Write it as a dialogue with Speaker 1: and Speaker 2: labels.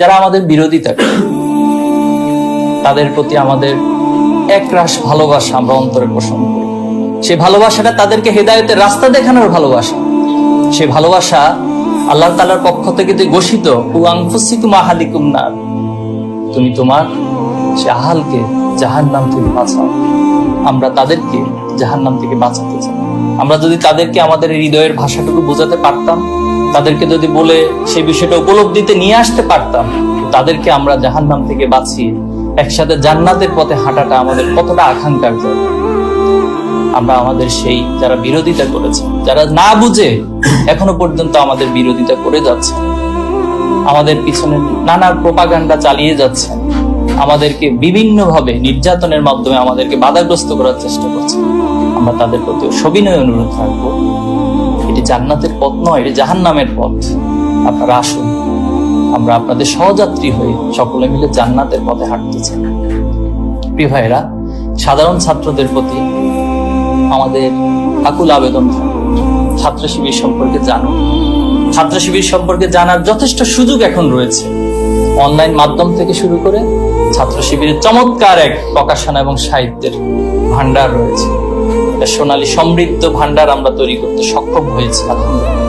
Speaker 1: যারা আমাদের বিরোধিতা করে তাদের প্রতি আমাদের একরাশ ভালোবাসা আমরা অন্তরে পোষণ করি। সে ভালোবাসাটা তাদেরকে হেদায়তের রাস্তা দেখানোর ভালোবাসা। সে ভালোবাসা আল্লাহ তালার পক্ষ থেকে যে ঘোষিত আহালিকুম না তুমি তোমার সে আহালকে জাহান নাম থেকে বাঁচাও। আমরা তাদেরকে জাহান নাম থেকে বাঁচাতে চাই আমরা যদি তাদেরকে আমাদের হৃদয়ের ভাষাটুকু বোঝাতে পারতাম, তাদেরকে যদি বলে সেই বিষয়টা উপলব্ধিতে নিয়ে আসতে পারতাম, তাদেরকে আমরা জাহান নাম থেকে বাঁচিয়ে একসাথে জান্নাতের পথে হাঁটাটা আমাদের কতটা আকাঙ্ক্ষার আমরা আমাদের সেই যারা বিরোধিতা করেছে, যারা না বুঝে এখনও পর্যন্ত আমাদের বিরোধিতা করে যাচ্ছে, আমাদের পিছনে নানা প্রপাগান্ডা চালিয়ে যাচ্ছে আমাদেরকে বিভিন্নভাবে নির্যাতনের মাধ্যমে আমাদেরকে বাধাগ্রস্ত করার চেষ্টা করছে। আমরা তাদের প্রতি সবিনয় অনুরোধ রাখব। এটি জান্নাতের পথ নয়, এটি জাহান্নামের পথ। আপনারা আসুন। আমরা আপনাদের সহযাত্রী হয়ে সকলে মিলে জান্নাতের পথে হাঁটতে চাই। প্রিয় ভাইরা সাধারণ ছাত্রদের প্রতি আমাদের আকুল আবেদন ছাত্র শিবির সম্পর্কে জানুন। ছাত্র শিবির সম্পর্কে জানার যথেষ্ট সুযোগ এখন রয়েছে। অনলাইন মাধ্যম থেকে শুরু করে ছাত্র শিবিরের চমৎকার এক প্রকাশনা এবং সাহিত্যের ভান্ডার রয়েছে। সোনালী সমৃদ্ধ ভান্ডার আমরা তৈরি করতে সক্ষম হয়েছি। আলহামদুলিল্লাহ